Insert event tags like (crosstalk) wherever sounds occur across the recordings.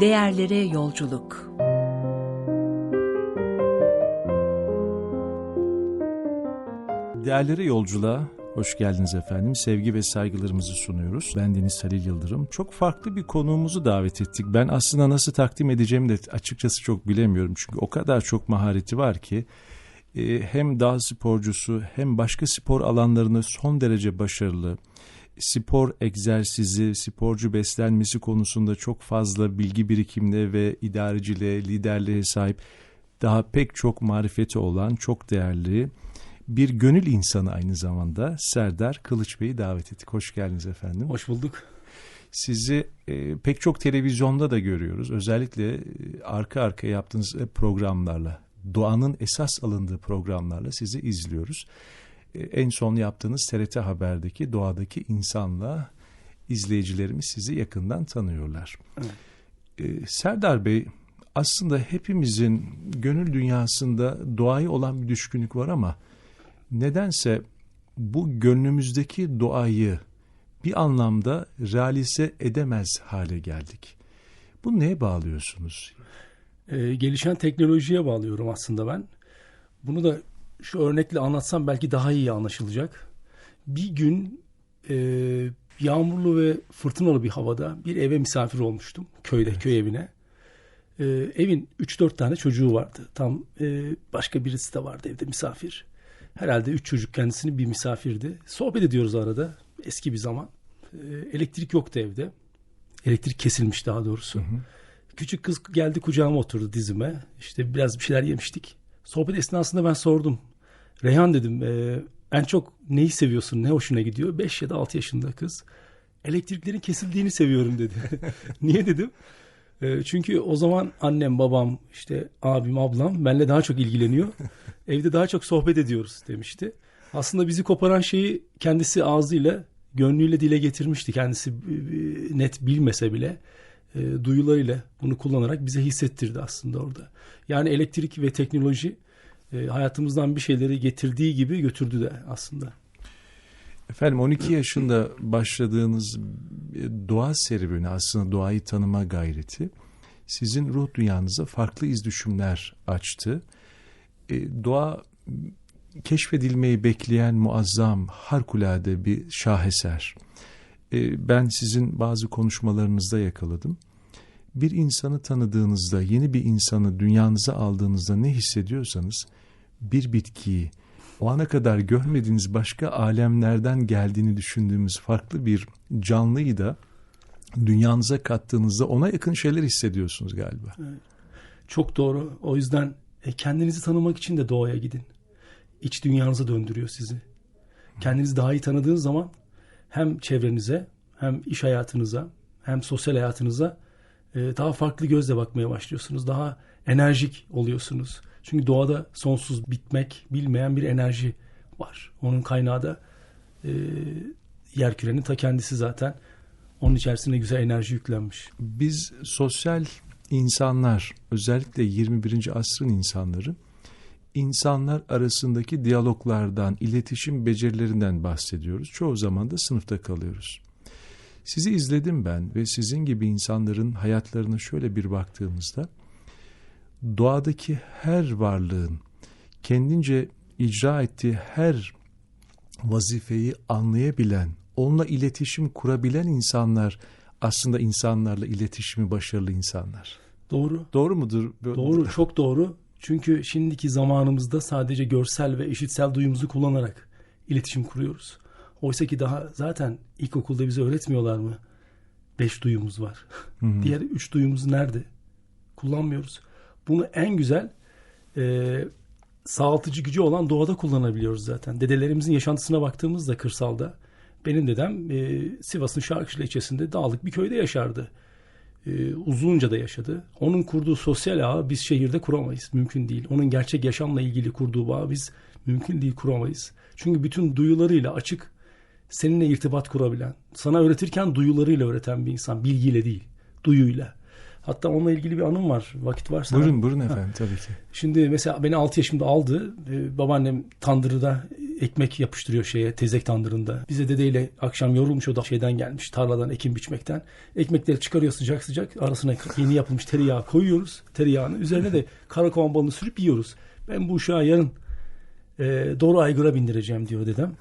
Değerlere yolculuk. Değerlere yolculuğa hoş geldiniz efendim. Sevgi ve saygılarımızı sunuyoruz. Ben Deniz Halil Yıldırım. Çok farklı bir konuğumuzu davet ettik. Ben aslında nasıl takdim edeceğimi de açıkçası çok bilemiyorum. Çünkü o kadar çok mahareti var ki e, hem dağ sporcusu hem başka spor alanlarında son derece başarılı. Spor egzersizi, sporcu beslenmesi konusunda çok fazla bilgi birikimine ve idareciliğe, liderliğe sahip daha pek çok marifeti olan çok değerli bir gönül insanı aynı zamanda Serdar Kılıç Bey'i davet ettik. Hoş geldiniz efendim. Hoş bulduk. Sizi e, pek çok televizyonda da görüyoruz. Özellikle e, arka arka yaptığınız programlarla, doğanın esas alındığı programlarla sizi izliyoruz. En son yaptığınız TRT Haber'deki doğadaki insanla izleyicilerimiz sizi yakından tanıyorlar. Evet. E, Serdar Bey aslında hepimizin gönül dünyasında doğaya olan bir düşkünlük var ama nedense bu gönlümüzdeki doğayı bir anlamda realize edemez hale geldik. Bu neye bağlıyorsunuz? Ee, gelişen teknolojiye bağlıyorum aslında ben. Bunu da şu örnekle anlatsam belki daha iyi anlaşılacak. Bir gün e, yağmurlu ve fırtınalı bir havada bir eve misafir olmuştum. Köyde, evet. köy evine. E, evin 3-4 tane çocuğu vardı. Tam e, başka birisi de vardı evde misafir. Herhalde üç çocuk kendisini bir misafirdi. Sohbet ediyoruz arada. Eski bir zaman. E, elektrik yoktu evde. Elektrik kesilmiş daha doğrusu. Hı hı. Küçük kız geldi kucağıma oturdu dizime. İşte biraz bir şeyler yemiştik. Sohbet esnasında ben sordum. Reyhan dedim e, en çok neyi seviyorsun? Ne hoşuna gidiyor? 5 ya da 6 yaşında kız. Elektriklerin kesildiğini seviyorum dedi. (laughs) Niye dedim? E, çünkü o zaman annem, babam, işte abim, ablam benle daha çok ilgileniyor. Evde daha çok sohbet ediyoruz demişti. Aslında bizi koparan şeyi kendisi ağzıyla, gönlüyle dile getirmişti. Kendisi net bilmese bile e, duyularıyla bunu kullanarak bize hissettirdi aslında orada. Yani elektrik ve teknoloji e, hayatımızdan bir şeyleri getirdiği gibi götürdü de aslında. Efendim 12 yaşında başladığınız doğa serüveni aslında doğayı tanıma gayreti sizin ruh dünyanıza farklı iz düşümler açtı. E, doğa keşfedilmeyi bekleyen muazzam, harikulade bir şaheser. E, ben sizin bazı konuşmalarınızda yakaladım. Bir insanı tanıdığınızda, yeni bir insanı dünyanıza aldığınızda ne hissediyorsanız bir bitkiyi, o ana kadar görmediğiniz başka alemlerden geldiğini düşündüğümüz farklı bir canlıyı da dünyanıza kattığınızda ona yakın şeyler hissediyorsunuz galiba. Çok doğru. O yüzden e, kendinizi tanımak için de doğaya gidin. İç dünyanıza döndürüyor sizi. Kendinizi daha iyi tanıdığınız zaman hem çevrenize hem iş hayatınıza hem sosyal hayatınıza e, daha farklı gözle bakmaya başlıyorsunuz. Daha enerjik oluyorsunuz. Çünkü doğada sonsuz bitmek bilmeyen bir enerji var. Onun kaynağı da e, yer ta kendisi zaten. Onun içerisine güzel enerji yüklenmiş. Biz sosyal insanlar özellikle 21. asrın insanları insanlar arasındaki diyaloglardan, iletişim becerilerinden bahsediyoruz. Çoğu zaman da sınıfta kalıyoruz. Sizi izledim ben ve sizin gibi insanların hayatlarına şöyle bir baktığımızda doğadaki her varlığın kendince icra ettiği her vazifeyi anlayabilen, onunla iletişim kurabilen insanlar aslında insanlarla iletişimi başarılı insanlar. Doğru. Doğru mudur? Doğru, (laughs) çok doğru. Çünkü şimdiki zamanımızda sadece görsel ve işitsel duyumuzu kullanarak iletişim kuruyoruz. Oysa ki daha zaten ilkokulda bize öğretmiyorlar mı? Beş duyumuz var. Hı-hı. Diğer üç duyumuz nerede? Kullanmıyoruz. Bunu en güzel e, sağaltıcı gücü olan doğada kullanabiliyoruz zaten. Dedelerimizin yaşantısına baktığımızda kırsalda benim dedem e, Sivas'ın Şarkışla ilçesinde dağlık bir köyde yaşardı. E, uzunca da yaşadı. Onun kurduğu sosyal ağı biz şehirde kuramayız. Mümkün değil. Onun gerçek yaşamla ilgili kurduğu bağı biz mümkün değil kuramayız. Çünkü bütün duyularıyla açık seninle irtibat kurabilen, sana öğretirken duyularıyla öğreten bir insan, bilgiyle değil, duyuyla. Hatta onunla ilgili bir anım var. Vakit varsa. Buyurun buyurun efendim ha. tabii ki. Şimdi mesela beni 6 yaşımda aldı. Ee, babaannem tandırıda ekmek yapıştırıyor şeye tezek tandırında. Bize dedeyle akşam yorulmuş o da şeyden gelmiş tarladan ekim biçmekten. Ekmekleri çıkarıyor sıcak sıcak arasına yeni yapılmış tereyağı koyuyoruz. Tereyağını üzerine de (laughs) karakovan balını sürüp yiyoruz. Ben bu uşağı yarın e, doğru aygıra bindireceğim diyor dedem.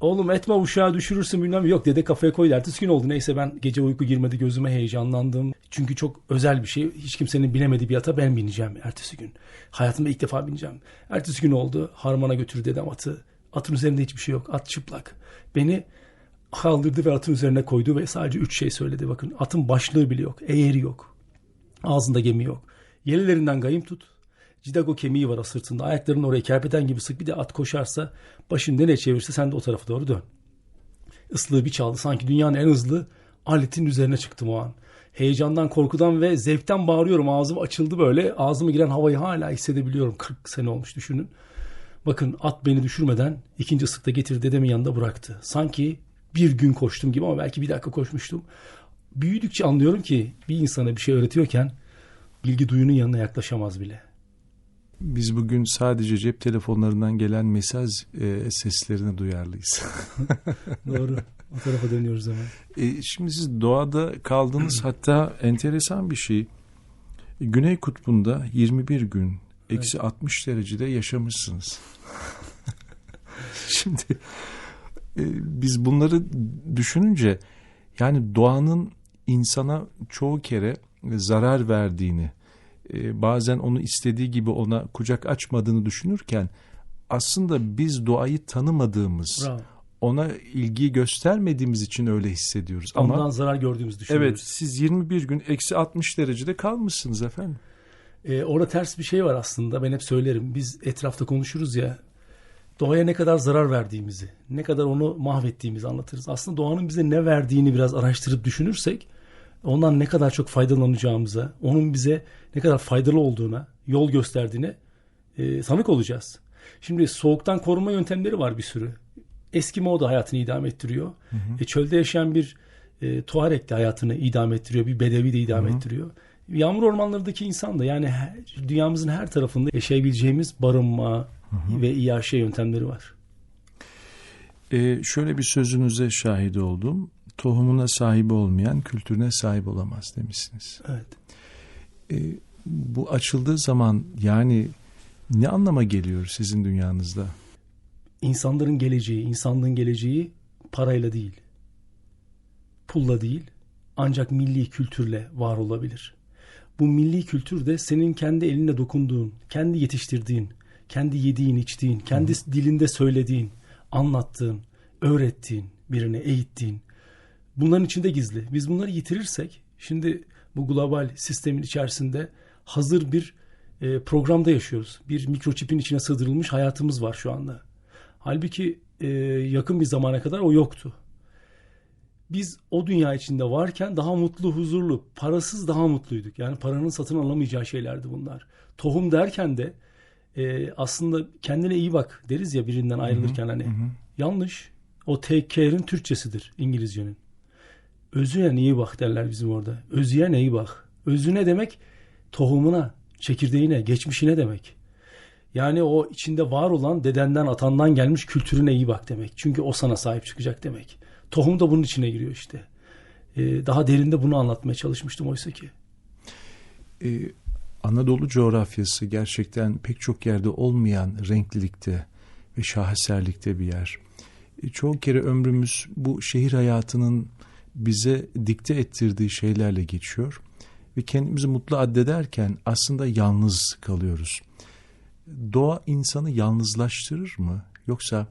Oğlum etme uşağı düşürürsün bilmem. Yok dede kafaya koy ertesi gün oldu. Neyse ben gece uyku girmedi gözüme heyecanlandım. Çünkü çok özel bir şey. Hiç kimsenin bilemediği bir ata ben bineceğim ertesi gün. Hayatımda ilk defa bineceğim. Ertesi gün oldu. Harman'a götürdü dedem atı. Atın üzerinde hiçbir şey yok. At çıplak. Beni kaldırdı ve atın üzerine koydu ve sadece üç şey söyledi. Bakın atın başlığı bile yok. Eğeri yok. Ağzında gemi yok. Yelilerinden gayım tut. Cidago kemiği var sırtında. Ayaklarını oraya kerpeten gibi sık. Bir de at koşarsa başını nereye çevirse sen de o tarafa doğru dön. Islığı bir çaldı. Sanki dünyanın en hızlı aletin üzerine çıktım o an. Heyecandan, korkudan ve zevkten bağırıyorum. Ağzım açıldı böyle. Ağzıma giren havayı hala hissedebiliyorum. 40 sene olmuş düşünün. Bakın at beni düşürmeden ikinci ıslıkta getirdi dedemin yanında bıraktı. Sanki bir gün koştum gibi ama belki bir dakika koşmuştum. Büyüdükçe anlıyorum ki bir insana bir şey öğretiyorken bilgi duyunun yanına yaklaşamaz bile. Biz bugün sadece cep telefonlarından gelen mesaj e, seslerini duyarlıyız. (laughs) Doğru. O tarafa dönüyoruz hemen. E, şimdi siz doğada kaldınız (clears throat) hatta enteresan bir şey. Güney kutbunda 21 gün eksi 60 derecede yaşamışsınız. (laughs) şimdi e, biz bunları düşününce yani doğanın insana çoğu kere zarar verdiğini e, bazen onu istediği gibi ona kucak açmadığını düşünürken aslında biz doğayı tanımadığımız, Bravo. ona ilgi göstermediğimiz için öyle hissediyoruz. Ondan Ama zarar gördüğümüzü düşünüyoruz. evet siz 21 gün eksi 60 derecede kalmışsınız efendim. Ee, orada ters bir şey var aslında. Ben hep söylerim. Biz etrafta konuşuruz ya. Doğaya ne kadar zarar verdiğimizi, ne kadar onu mahvettiğimizi anlatırız. Aslında doğanın bize ne verdiğini biraz araştırıp düşünürsek ondan ne kadar çok faydalanacağımıza, onun bize ne kadar faydalı olduğuna, yol gösterdiğine e, tanık olacağız. Şimdi soğuktan koruma yöntemleri var bir sürü. Eskimo da hayatını idame ettiriyor. E, çölde yaşayan bir e, Tuareg de hayatını idame ettiriyor. Bir Bedevi de idame ettiriyor. Yağmur ormanlarındaki insan da yani her, dünyamızın her tarafında yaşayabileceğimiz barınma ve İAŞ yöntemleri var. Ee, şöyle bir sözünüze şahit oldum. Tohumuna sahip olmayan kültürüne sahip olamaz demişsiniz. Evet. Ee, bu açıldığı zaman yani ne anlama geliyor sizin dünyanızda? İnsanların geleceği, insanlığın geleceği parayla değil, pulla değil, ancak milli kültürle var olabilir. Bu milli kültür de senin kendi elinle dokunduğun, kendi yetiştirdiğin, kendi yediğin, içtiğin, kendi dilinde söylediğin, anlattığın, öğrettiğin, birine eğittiğin. Bunların içinde gizli. Biz bunları yitirirsek, şimdi bu global sistemin içerisinde hazır bir e, programda yaşıyoruz. Bir mikroçipin içine sığdırılmış hayatımız var şu anda. Halbuki e, yakın bir zamana kadar o yoktu. Biz o dünya içinde varken daha mutlu, huzurlu, parasız daha mutluyduk. Yani paranın satın alamayacağı şeylerdi bunlar. Tohum derken de e, aslında kendine iyi bak deriz ya birinden ayrılırken hani. Yanlış. O take care'in Türkçesidir İngilizcenin. Özüne iyi bak derler bizim orada. Özüye iyi bak. Özü ne demek? Tohumuna, çekirdeğine, geçmişine demek. Yani o içinde var olan dedenden, atandan gelmiş kültürüne iyi bak demek. Çünkü o sana sahip çıkacak demek. Tohum da bunun içine giriyor işte. Ee, daha derinde bunu anlatmaya çalışmıştım oysa ki. Ee, Anadolu coğrafyası gerçekten pek çok yerde olmayan renklilikte ve şaheserlikte bir yer. E, çoğu kere ömrümüz bu şehir hayatının bize dikte ettirdiği şeylerle geçiyor ve kendimizi mutlu addederken aslında yalnız kalıyoruz. Doğa insanı yalnızlaştırır mı yoksa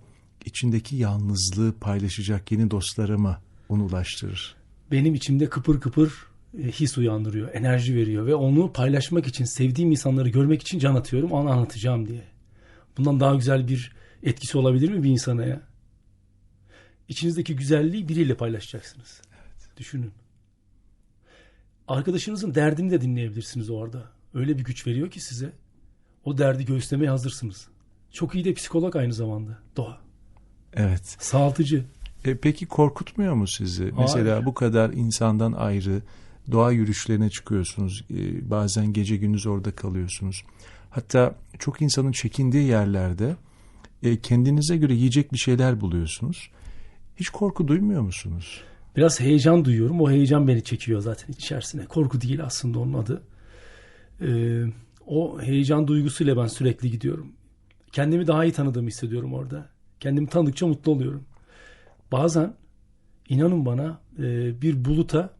içindeki yalnızlığı paylaşacak yeni dostlara mı onu ulaştırır? Benim içimde kıpır kıpır e, his uyandırıyor, enerji veriyor ve onu paylaşmak için, sevdiğim insanları görmek için can atıyorum, onu anlatacağım diye. Bundan daha güzel bir etkisi olabilir mi bir insana ya? İçinizdeki güzelliği biriyle paylaşacaksınız. Düşünün. Arkadaşınızın derdini de dinleyebilirsiniz orada. Öyle bir güç veriyor ki size. O derdi göğüslemeye hazırsınız. Çok iyi de psikolog aynı zamanda. Doğa. Evet. Sağaltıcı. E, peki korkutmuyor mu sizi? Mesela bu kadar insandan ayrı doğa yürüyüşlerine çıkıyorsunuz. E, bazen gece gündüz orada kalıyorsunuz. Hatta çok insanın çekindiği yerlerde e, kendinize göre yiyecek bir şeyler buluyorsunuz. Hiç korku duymuyor musunuz? Biraz heyecan duyuyorum. O heyecan beni çekiyor zaten içerisine. Korku değil aslında onun adı. Ee, o heyecan duygusuyla ben sürekli gidiyorum. Kendimi daha iyi tanıdığımı hissediyorum orada. Kendimi tanıdıkça mutlu oluyorum. Bazen inanın bana e, bir buluta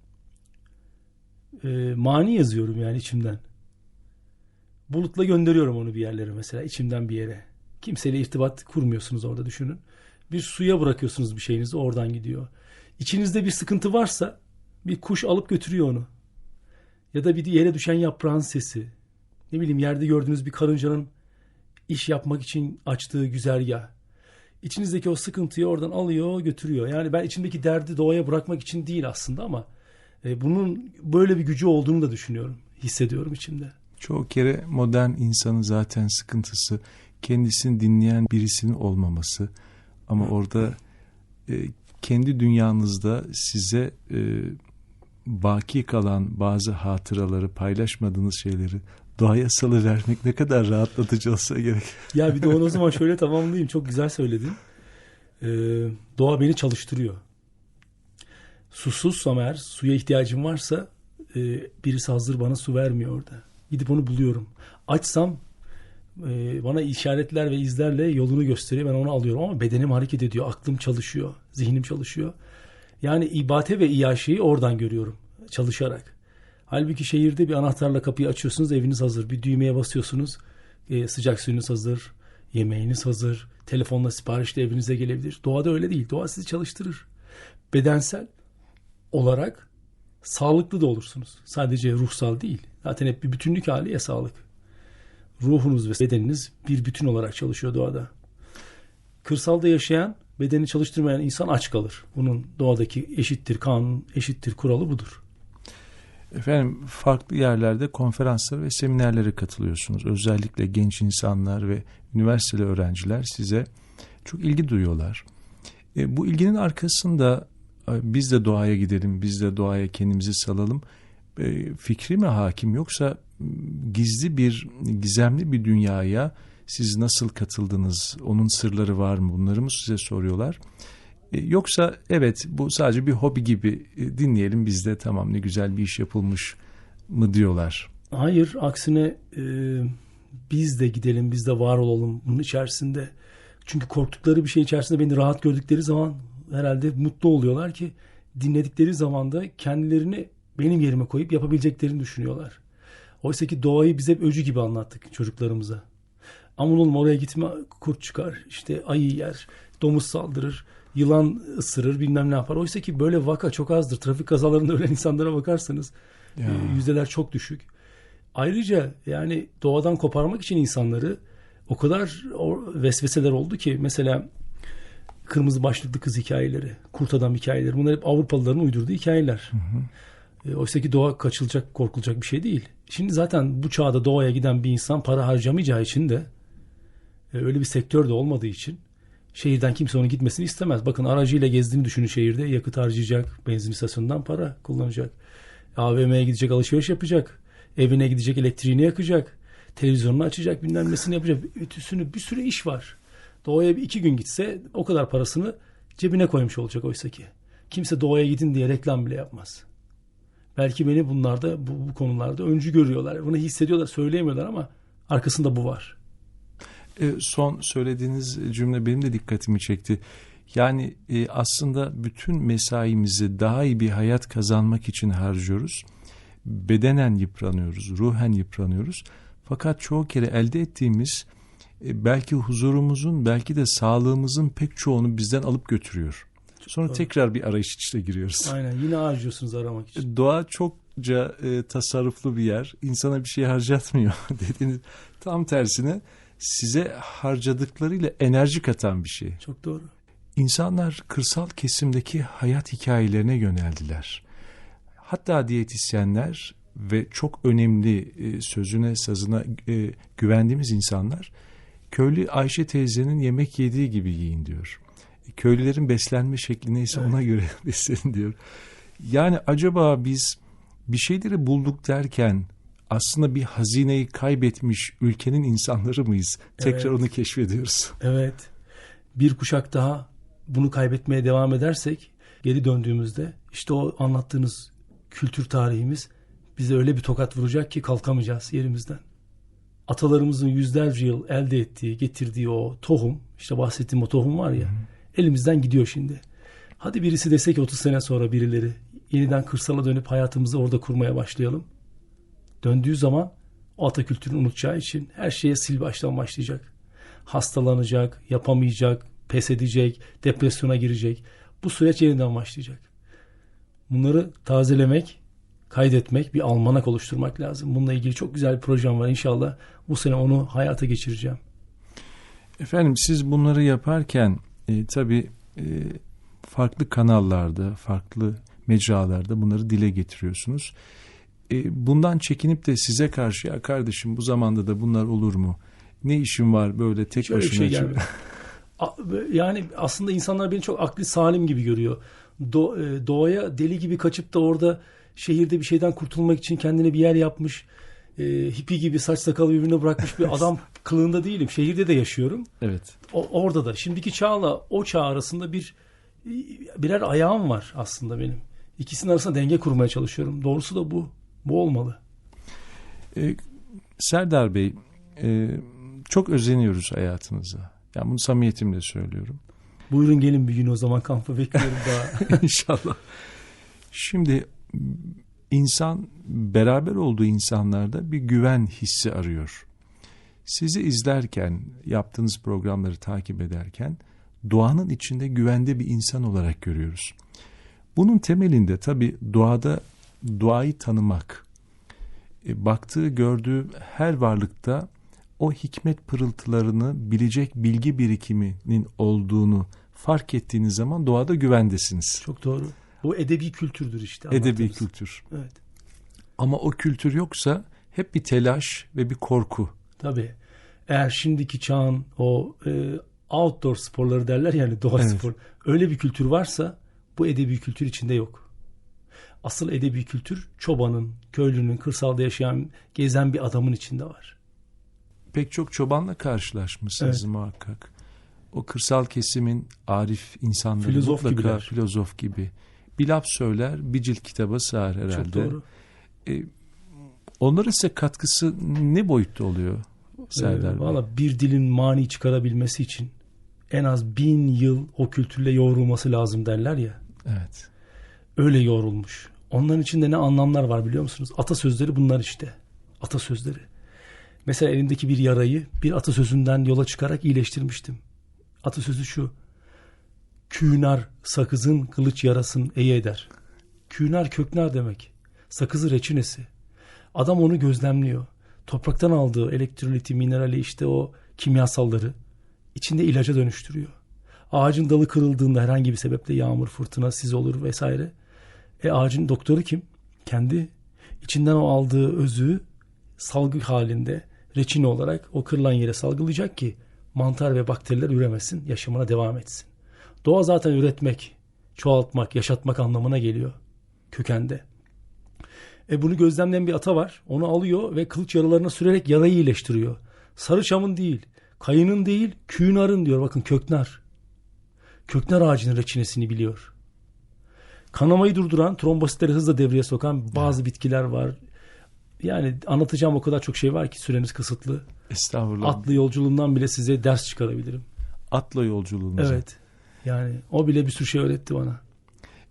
e, mani yazıyorum yani içimden. Bulutla gönderiyorum onu bir yerlere mesela içimden bir yere. Kimseyle irtibat kurmuyorsunuz orada düşünün. Bir suya bırakıyorsunuz bir şeyinizi oradan gidiyor. İçinizde bir sıkıntı varsa bir kuş alıp götürüyor onu. Ya da bir yere düşen yaprağın sesi. Ne bileyim yerde gördüğünüz bir karıncanın iş yapmak için açtığı güzergah. İçinizdeki o sıkıntıyı oradan alıyor götürüyor. Yani ben içimdeki derdi doğaya bırakmak için değil aslında ama e, bunun böyle bir gücü olduğunu da düşünüyorum. Hissediyorum içimde. Çoğu kere modern insanın zaten sıkıntısı kendisini dinleyen birisinin olmaması. Ama orada e, kendi dünyanızda size e, baki kalan bazı hatıraları, paylaşmadığınız şeyleri doğaya salı vermek ne kadar rahatlatıcı olsa gerek. (laughs) Ya bir de onu o zaman şöyle tamamlayayım. Çok güzel söyledin. Ee, doğa beni çalıştırıyor. Susuzsam eğer, suya ihtiyacım varsa e, birisi hazır bana su vermiyor orada. Gidip onu buluyorum. Açsam e, bana işaretler ve izlerle yolunu gösteriyor. Ben onu alıyorum ama bedenim hareket ediyor. Aklım çalışıyor. Zihnim çalışıyor. Yani ibate ve iyaşeyi oradan görüyorum. Çalışarak. Halbuki şehirde bir anahtarla kapıyı açıyorsunuz eviniz hazır. Bir düğmeye basıyorsunuz e, sıcak suyunuz hazır. Yemeğiniz hazır. Telefonla siparişle evinize gelebilir. Doğada öyle değil. Doğa sizi çalıştırır. Bedensel olarak sağlıklı da olursunuz. Sadece ruhsal değil. Zaten hep bir bütünlük hali ya sağlık. Ruhunuz ve bedeniniz bir bütün olarak çalışıyor doğada. Kırsalda yaşayan, bedeni çalıştırmayan insan aç kalır. Bunun doğadaki eşittir kanun, eşittir kuralı budur. Efendim farklı yerlerde konferanslara ve seminerlere katılıyorsunuz. Özellikle genç insanlar ve üniversiteli öğrenciler size çok ilgi duyuyorlar. E, bu ilginin arkasında biz de doğaya gidelim, biz de doğaya kendimizi salalım e, fikri mi hakim yoksa gizli bir, gizemli bir dünyaya siz nasıl katıldınız, onun sırları var mı bunları mı size soruyorlar? E, yoksa evet bu sadece bir hobi gibi e, dinleyelim biz de tamam ne güzel bir iş yapılmış mı diyorlar. Hayır aksine e, biz de gidelim biz de var olalım bunun içerisinde. Çünkü korktukları bir şey içerisinde beni rahat gördükleri zaman herhalde mutlu oluyorlar ki dinledikleri zaman da kendilerini benim yerime koyup yapabileceklerini düşünüyorlar. Oysa ki doğayı bize öcü gibi anlattık çocuklarımıza. Aman oğlum oraya gitme kurt çıkar, işte ayı yer, domuz saldırır, yılan ısırır bilmem ne yapar. Oysa ki böyle vaka çok azdır. Trafik kazalarında ölen insanlara bakarsanız ya. E, yüzdeler çok düşük. Ayrıca yani doğadan koparmak için insanları o kadar vesveseler oldu ki mesela kırmızı başlıklı kız hikayeleri, kurt adam hikayeleri bunlar hep Avrupalıların uydurduğu hikayeler. Hı hı. E, oysa ki doğa kaçılacak, korkulacak bir şey değil. Şimdi zaten bu çağda doğaya giden bir insan para harcamayacağı için de e, öyle bir sektör de olmadığı için şehirden kimse onun gitmesini istemez. Bakın aracıyla gezdiğini düşünün şehirde. Yakıt harcayacak, benzin istasyonundan para kullanacak. AVM'ye gidecek, alışveriş yapacak. Evine gidecek, elektriğini yakacak. Televizyonunu açacak, bilmem nesini yapacak. Ütüsünü bir sürü iş var. Doğaya bir iki gün gitse o kadar parasını cebine koymuş olacak oysa ki. Kimse doğaya gidin diye reklam bile yapmaz. Belki beni bunlarda bu, bu konularda öncü görüyorlar. Bunu hissediyorlar, söyleyemiyorlar ama arkasında bu var. E, son söylediğiniz cümle benim de dikkatimi çekti. Yani e, aslında bütün mesaimizi daha iyi bir hayat kazanmak için harcıyoruz. Bedenen yıpranıyoruz, ruhen yıpranıyoruz. Fakat çoğu kere elde ettiğimiz e, belki huzurumuzun, belki de sağlığımızın pek çoğunu bizden alıp götürüyor. Sonra Doğru. tekrar bir arayış içine giriyoruz. Aynen yine harcıyorsunuz aramak için. (laughs) Doğa çokça e, tasarruflu bir yer. İnsana bir şey harcatmıyor (laughs) dediğiniz tam tersine size harcadıklarıyla enerji katan bir şey. Çok doğru. İnsanlar kırsal kesimdeki hayat hikayelerine yöneldiler. Hatta diyetisyenler ve çok önemli e, sözüne sazına e, güvendiğimiz insanlar köylü Ayşe teyzenin yemek yediği gibi yiyin diyor köylülerin beslenme şekli neyse evet. ona göre (laughs) beslenin diyor. Yani acaba biz bir şeyleri bulduk derken aslında bir hazineyi kaybetmiş ülkenin insanları mıyız? Tekrar evet. onu keşfediyoruz. Evet. Bir kuşak daha bunu kaybetmeye devam edersek geri döndüğümüzde işte o anlattığınız kültür tarihimiz bize öyle bir tokat vuracak ki kalkamayacağız yerimizden. Atalarımızın yüzlerce yıl elde ettiği, getirdiği o tohum, işte bahsettiğim o tohum var ya, elimizden gidiyor şimdi. Hadi birisi desek 30 sene sonra birileri yeniden kırsala dönüp hayatımızı orada kurmaya başlayalım. Döndüğü zaman o ata kültürünü unutacağı için her şeye sil baştan başlayacak. Hastalanacak, yapamayacak, pes edecek, depresyona girecek. Bu süreç yeniden başlayacak. Bunları tazelemek, kaydetmek, bir almanak oluşturmak lazım. Bununla ilgili çok güzel bir projem var. İnşallah bu sene onu hayata geçireceğim. Efendim siz bunları yaparken e, tabii e, farklı kanallarda, farklı mecralarda bunları dile getiriyorsunuz. E, bundan çekinip de size karşı ya kardeşim bu zamanda da bunlar olur mu? Ne işin var böyle tek Hiç öyle bir başına? şey (laughs) Yani aslında insanlar beni çok aklı salim gibi görüyor. Do- e, doğaya deli gibi kaçıp da orada şehirde bir şeyden kurtulmak için kendine bir yer yapmış. E, hippi gibi saç sakalı birbirine bırakmış bir (laughs) adam kılığında değilim. Şehirde de yaşıyorum. Evet. O, orada da. Şimdiki çağla o çağ arasında bir birer ayağım var aslında benim. İkisinin arasında denge kurmaya çalışıyorum. Doğrusu da bu. Bu olmalı. E, Serdar Bey e, çok özeniyoruz hayatınıza. Yani bunu samimiyetimle söylüyorum. Buyurun gelin bir gün o zaman kampa bekliyorum (laughs) daha. İnşallah. Şimdi insan beraber olduğu insanlarda bir güven hissi arıyor. Sizi izlerken, yaptığınız programları takip ederken doğanın içinde güvende bir insan olarak görüyoruz. Bunun temelinde tabii doğada doğayı tanımak, e, baktığı, gördüğü her varlıkta o hikmet pırıltılarını bilecek bilgi birikiminin olduğunu fark ettiğiniz zaman doğada güvendesiniz. Çok doğru. Bu edebi kültürdür işte. Edebi anlattığınız. kültür. Evet. Ama o kültür yoksa hep bir telaş ve bir korku. Tabii. Eğer şimdiki çağın o e, outdoor sporları derler yani doğa Evet. spor. Öyle bir kültür varsa bu edebi kültür içinde yok. Asıl edebi kültür çobanın, köylünün, kırsalda yaşayan, gezen bir adamın içinde var. Pek çok çobanla karşılaşmışsınız Evet. muhakkak. O kırsal kesimin arif insanları Filozof mutlaka gibiler. filozof gibi. Bir laf söyler, bir cilt kitaba sığar herhalde. Çok doğru. E, onların size katkısı ne boyutta oluyor Serdar Ee? Valla bir dilin mani çıkarabilmesi için en az bin yıl o kültürle yoğrulması lazım derler ya. Evet. Öyle yoğrulmuş. Onların içinde ne anlamlar var biliyor musunuz? Atasözleri bunlar işte. Atasözleri. Mesela elimdeki bir yarayı bir atasözünden yola çıkarak iyileştirmiştim. Atasözü şu. Künar sakızın kılıç yarasın iyi eder. Künar köknar demek. Sakızı reçinesi. Adam onu gözlemliyor. Topraktan aldığı elektroliti, minerali işte o kimyasalları içinde ilaca dönüştürüyor. Ağacın dalı kırıldığında herhangi bir sebeple yağmur, fırtına, sis olur vesaire. E ağacın doktoru kim? Kendi içinden o aldığı özü salgı halinde reçine olarak o kırılan yere salgılayacak ki mantar ve bakteriler üremesin, yaşamına devam etsin. Doğa zaten üretmek, çoğaltmak, yaşatmak anlamına geliyor kökende. E bunu gözlemleyen bir ata var. Onu alıyor ve kılıç yaralarına sürerek yarayı iyileştiriyor. Sarı çamın değil, kayının değil, küğünarın diyor. Bakın köknar. Köknar ağacının reçinesini biliyor. Kanamayı durduran, trombositleri hızla devreye sokan bazı bitkiler var. Yani anlatacağım o kadar çok şey var ki süremiz kısıtlı. Estağfurullah. Atlı yolculuğundan bile size ders çıkarabilirim. Atla yolculuğunuza. Evet. Yani o bile bir sürü şey öğretti bana.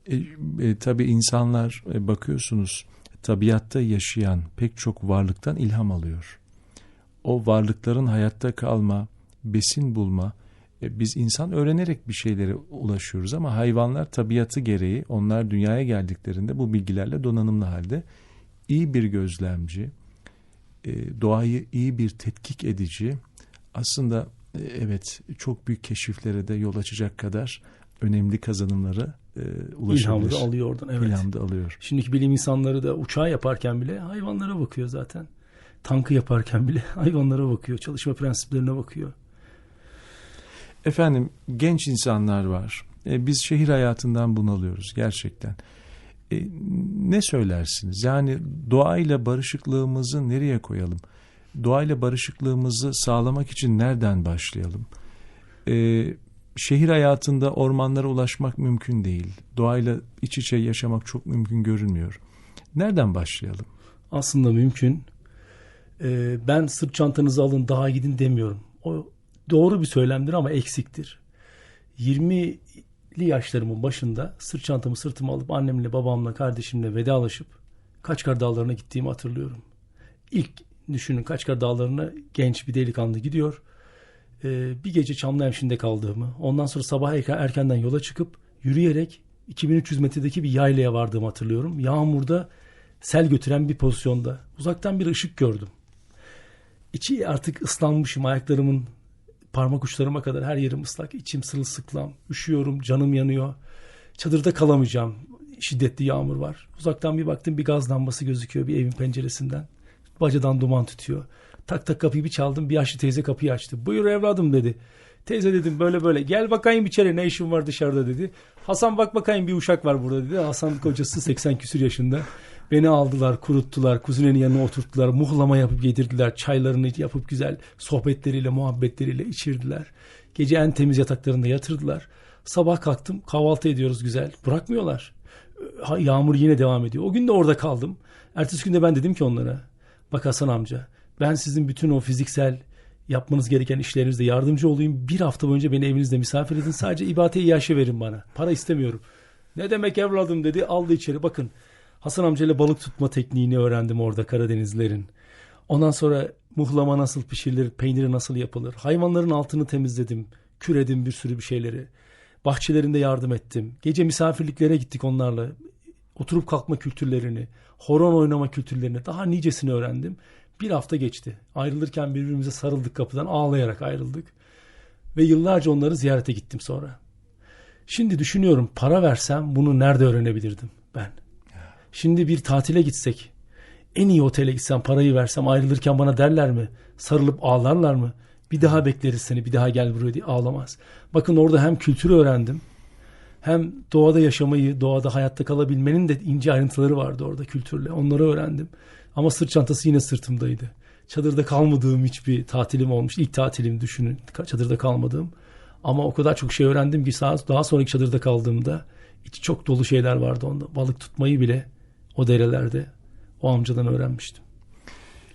E, e, tabii insanlar e, bakıyorsunuz tabiatta yaşayan pek çok varlıktan ilham alıyor. O varlıkların hayatta kalma, besin bulma, e, biz insan öğrenerek bir şeylere ulaşıyoruz ama hayvanlar tabiatı gereği onlar dünyaya geldiklerinde bu bilgilerle donanımlı halde iyi bir gözlemci, e, doğayı iyi bir tetkik edici, aslında evet çok büyük keşiflere de yol açacak kadar önemli kazanımları e, ulaşabilir. İlhamı da alıyor oradan. Evet. İlham da alıyor. Şimdiki bilim insanları da uçağı yaparken bile hayvanlara bakıyor zaten. Tankı yaparken bile (laughs) hayvanlara bakıyor. Çalışma prensiplerine bakıyor. Efendim genç insanlar var. E, biz şehir hayatından bunalıyoruz gerçekten. E, ne söylersiniz? Yani doğayla barışıklığımızı nereye koyalım? Doğayla barışıklığımızı sağlamak için nereden başlayalım? E, şehir hayatında ormanlara ulaşmak mümkün değil. Doğayla iç içe yaşamak çok mümkün görünmüyor. Nereden başlayalım? Aslında mümkün. Ee, ben sırt çantanızı alın dağa gidin demiyorum. O doğru bir söylemdir ama eksiktir. 20'li yaşlarımın başında sırt çantamı sırtıma alıp annemle, babamla, kardeşimle vedalaşıp Kaçkar Dağları'na gittiğimi hatırlıyorum. İlk düşünün Kaçkar Dağları'na genç bir delikanlı gidiyor. Ee, bir gece Çamlıhemşin'de kaldığımı, ondan sonra sabah erkenden yola çıkıp yürüyerek 2300 metredeki bir yaylaya vardığımı hatırlıyorum. Yağmurda sel götüren bir pozisyonda. Uzaktan bir ışık gördüm. İçi artık ıslanmışım. Ayaklarımın parmak uçlarıma kadar her yerim ıslak. İçim sırılsıklam. Üşüyorum. Canım yanıyor. Çadırda kalamayacağım. Şiddetli yağmur var. Uzaktan bir baktım bir gaz lambası gözüküyor bir evin penceresinden. Bacadan duman tutuyor. Tak tak kapıyı bir çaldım. Bir yaşlı teyze kapıyı açtı. Buyur evladım dedi. Teyze dedim böyle böyle gel bakayım içeri ne işin var dışarıda dedi. Hasan bak bakayım bir uşak var burada dedi. Hasan kocası 80 küsür yaşında. Beni aldılar, kuruttular, kuzinenin yanına oturttular, muhlama yapıp yedirdiler, çaylarını yapıp güzel sohbetleriyle, muhabbetleriyle içirdiler. Gece en temiz yataklarında yatırdılar. Sabah kalktım, kahvaltı ediyoruz güzel. Bırakmıyorlar. Yağmur yine devam ediyor. O gün de orada kaldım. Ertesi günde ben dedim ki onlara, bak Hasan amca, ben sizin bütün o fiziksel yapmanız gereken işlerinizde yardımcı olayım. Bir hafta boyunca beni evinizde misafir edin. Sadece ibadete yaşı verin bana. Para istemiyorum. Ne demek evladım dedi. Aldı içeri. Bakın Hasan amcayla balık tutma tekniğini öğrendim orada Karadenizlerin. Ondan sonra muhlama nasıl pişirilir, peyniri nasıl yapılır. Hayvanların altını temizledim, küredim bir sürü bir şeyleri. Bahçelerinde yardım ettim. Gece misafirliklere gittik onlarla. Oturup kalkma kültürlerini, horon oynama kültürlerini daha nicesini öğrendim. Bir hafta geçti. Ayrılırken birbirimize sarıldık kapıdan ağlayarak ayrıldık. Ve yıllarca onları ziyarete gittim sonra. Şimdi düşünüyorum para versem bunu nerede öğrenebilirdim ben? Şimdi bir tatile gitsek, en iyi otele gitsem parayı versem ayrılırken bana derler mi? Sarılıp ağlarlar mı? Bir daha bekleriz seni bir daha gel buraya diye ağlamaz. Bakın orada hem kültürü öğrendim hem doğada yaşamayı, doğada hayatta kalabilmenin de ince ayrıntıları vardı orada kültürle. Onları öğrendim. Ama sırt çantası yine sırtımdaydı. Çadırda kalmadığım hiçbir tatilim olmuş. İlk tatilim düşünün. Çadırda kalmadığım. Ama o kadar çok şey öğrendim ki daha sonraki çadırda kaldığımda içi çok dolu şeyler vardı onda. Balık tutmayı bile o derelerde o amcadan öğrenmiştim.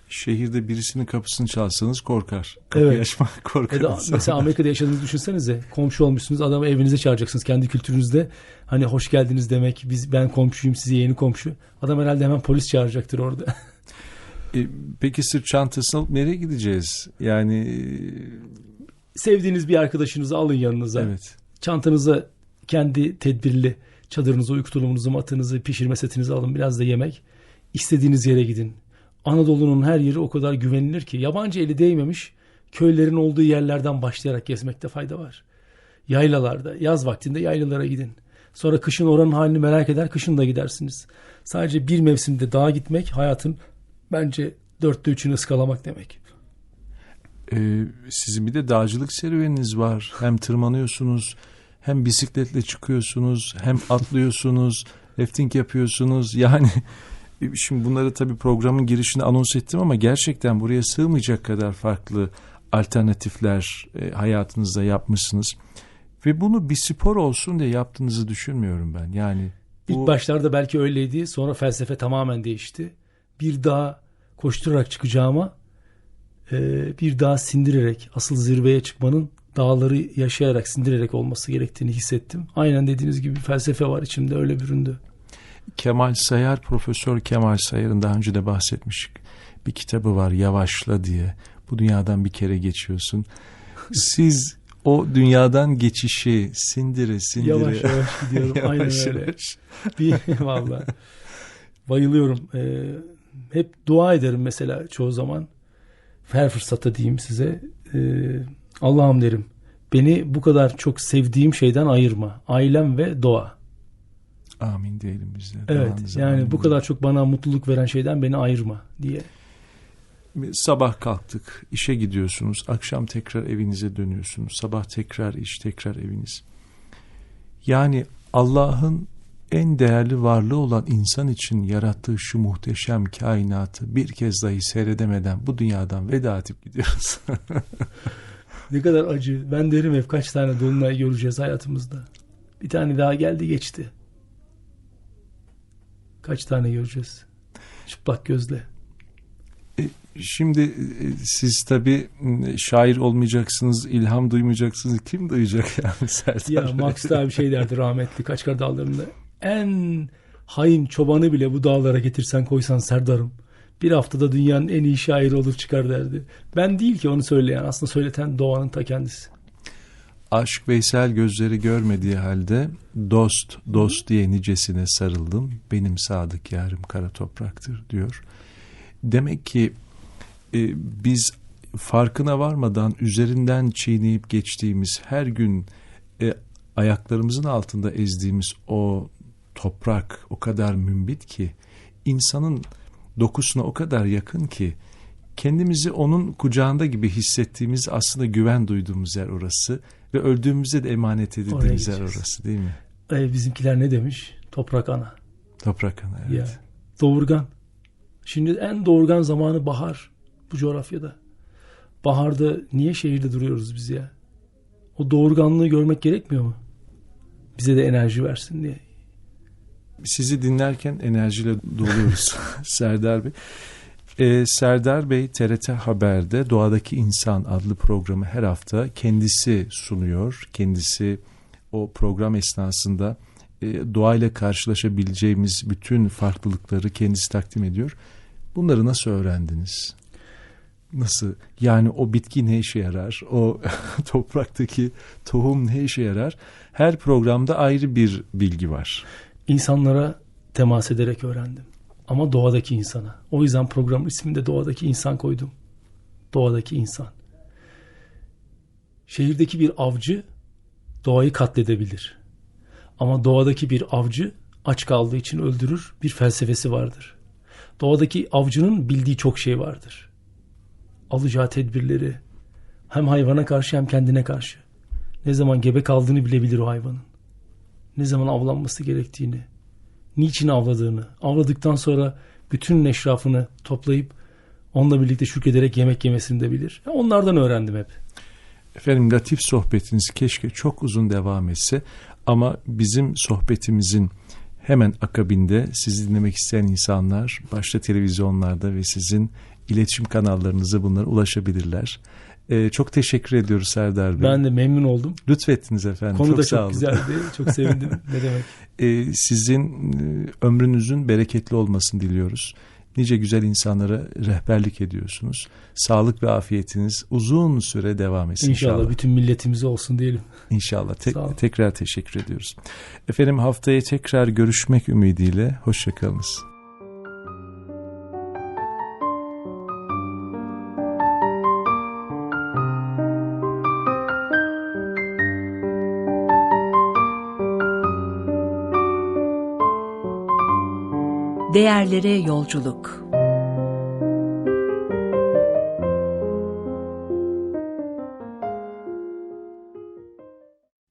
Şehirde birisinin kapısını çalsanız korkar. Kapıyı evet. açmak (laughs) korkar. Ya mesela Amerika'da yaşadığınızı düşünsenize. Komşu olmuşsunuz adamı evinize çağıracaksınız. Kendi kültürünüzde hani hoş geldiniz demek. Biz Ben komşuyum size yeni komşu. Adam herhalde hemen polis çağıracaktır orada. (laughs) E, peki sırt çantasını alıp nereye gideceğiz? Yani sevdiğiniz bir arkadaşınızı alın yanınıza. Evet. Çantanıza kendi tedbirli çadırınızı, uyku tulumunuzu, matınızı, pişirme setinizi alın. Biraz da yemek. İstediğiniz yere gidin. Anadolu'nun her yeri o kadar güvenilir ki yabancı eli değmemiş köylerin olduğu yerlerden başlayarak gezmekte fayda var. Yaylalarda, yaz vaktinde yaylalara gidin. Sonra kışın oranın halini merak eder, kışın da gidersiniz. Sadece bir mevsimde dağa gitmek hayatın bence dörtte üçünü ıskalamak demek. Ee, sizin bir de dağcılık serüveniniz var. Hem tırmanıyorsunuz, hem bisikletle çıkıyorsunuz, hem atlıyorsunuz, rafting yapıyorsunuz. Yani şimdi bunları tabii programın girişinde anons ettim ama gerçekten buraya sığmayacak kadar farklı alternatifler e, hayatınızda yapmışsınız. Ve bunu bir spor olsun diye yaptığınızı düşünmüyorum ben. Yani bu... İlk başlarda belki öyleydi. Sonra felsefe tamamen değişti. Bir daha koşturarak çıkacağıma e, bir daha sindirerek asıl zirveye çıkmanın dağları yaşayarak, sindirerek olması gerektiğini hissettim. Aynen dediğiniz gibi felsefe var içimde öyle büründü. Kemal Sayar, Profesör Kemal Sayar'ın daha önce de bahsetmiştik. Bir kitabı var Yavaşla diye. Bu dünyadan bir kere geçiyorsun. Siz o dünyadan geçişi sindire sindire. Yavaş yavaş gidiyorum. (laughs) yavaş Aynen öyle. Bir, (laughs) vallahi. Bayılıyorum. Ee, hep dua ederim mesela çoğu zaman. Her fırsatta diyeyim size. Ee, Allah'ım derim beni bu kadar çok sevdiğim şeyden ayırma. Ailem ve doğa. Amin diyelim biz de. Evet yani bu kadar çok bana mutluluk veren şeyden beni ayırma diye. Sabah kalktık, işe gidiyorsunuz, akşam tekrar evinize dönüyorsunuz, sabah tekrar iş, tekrar eviniz. Yani Allah'ın en değerli varlığı olan insan için yarattığı şu muhteşem kainatı bir kez dahi seyredemeden bu dünyadan veda edip gidiyoruz. (laughs) Ne kadar acı. Ben derim hep kaç tane dolunay göreceğiz hayatımızda. Bir tane daha geldi geçti. Kaç tane göreceğiz? Çıplak gözle. Şimdi e, siz tabii m, şair olmayacaksınız, ilham duymayacaksınız. Kim duyacak (laughs) yani Serdar Ya? Max daha bir şey derdi rahmetli Kaçkar Dağları'nda. En hain çobanı bile bu dağlara getirsen koysan Serdar'ım. Bir haftada dünyanın en iyi şairi olur çıkar derdi. Ben değil ki onu söyleyen aslında söyleten doğanın ta kendisi. Aşk Veysel gözleri görmediği halde dost dost diye nicesine sarıldım. Benim sadık yarım kara topraktır diyor. Demek ki e, biz farkına varmadan üzerinden çiğneyip geçtiğimiz her gün e, ayaklarımızın altında ezdiğimiz o toprak o kadar mümbit ki insanın dokusuna o kadar yakın ki kendimizi onun kucağında gibi hissettiğimiz aslında güven duyduğumuz yer orası ve öldüğümüzde de emanet edildiğimiz yer orası değil mi? E, bizimkiler ne demiş? Toprak ana. Toprak ana evet. Ya. Doğurgan. Şimdi en doğurgan zamanı bahar bu coğrafyada. Baharda niye şehirde duruyoruz biz ya? O doğurganlığı görmek gerekmiyor mu? Bize de enerji versin diye. Sizi dinlerken enerjiyle doluyoruz (laughs) Serdar Bey. Ee, Serdar Bey TRT Haber'de Doğadaki İnsan adlı programı her hafta kendisi sunuyor. Kendisi o program esnasında e, doğayla karşılaşabileceğimiz bütün farklılıkları kendisi takdim ediyor. Bunları nasıl öğrendiniz? Nasıl? Yani o bitki ne işe yarar? O (laughs) topraktaki tohum ne işe yarar? Her programda ayrı bir bilgi var. İnsanlara temas ederek öğrendim. Ama doğadaki insana. O yüzden programın ismini de doğadaki insan koydum. Doğadaki insan. Şehirdeki bir avcı doğayı katledebilir. Ama doğadaki bir avcı aç kaldığı için öldürür bir felsefesi vardır. Doğadaki avcının bildiği çok şey vardır. Alacağı tedbirleri hem hayvana karşı hem kendine karşı. Ne zaman gebe kaldığını bilebilir o hayvanın. Ne zaman avlanması gerektiğini, niçin avladığını, avladıktan sonra bütün eşrafını toplayıp onunla birlikte şükrederek yemek yemesini de bilir. Onlardan öğrendim hep. Efendim latif sohbetiniz keşke çok uzun devam etse ama bizim sohbetimizin hemen akabinde sizi dinlemek isteyen insanlar başta televizyonlarda ve sizin iletişim kanallarınıza bunlara ulaşabilirler. Ee, çok teşekkür ediyoruz Serdar Bey. Ben de memnun oldum. Lütfettiniz efendim. Konu çok da sağ çok olun. güzeldi. (laughs) Çok sevindim. ne demek. Ee, sizin e, ömrünüzün bereketli olmasını diliyoruz. Nice güzel insanlara rehberlik ediyorsunuz. Sağlık ve afiyetiniz uzun süre devam etsin İnşallah, inşallah. bütün milletimize olsun diyelim. İnşallah. Olun. tekrar teşekkür ediyoruz. Efendim haftaya tekrar görüşmek ümidiyle. Hoşçakalınız. Değerlere yolculuk.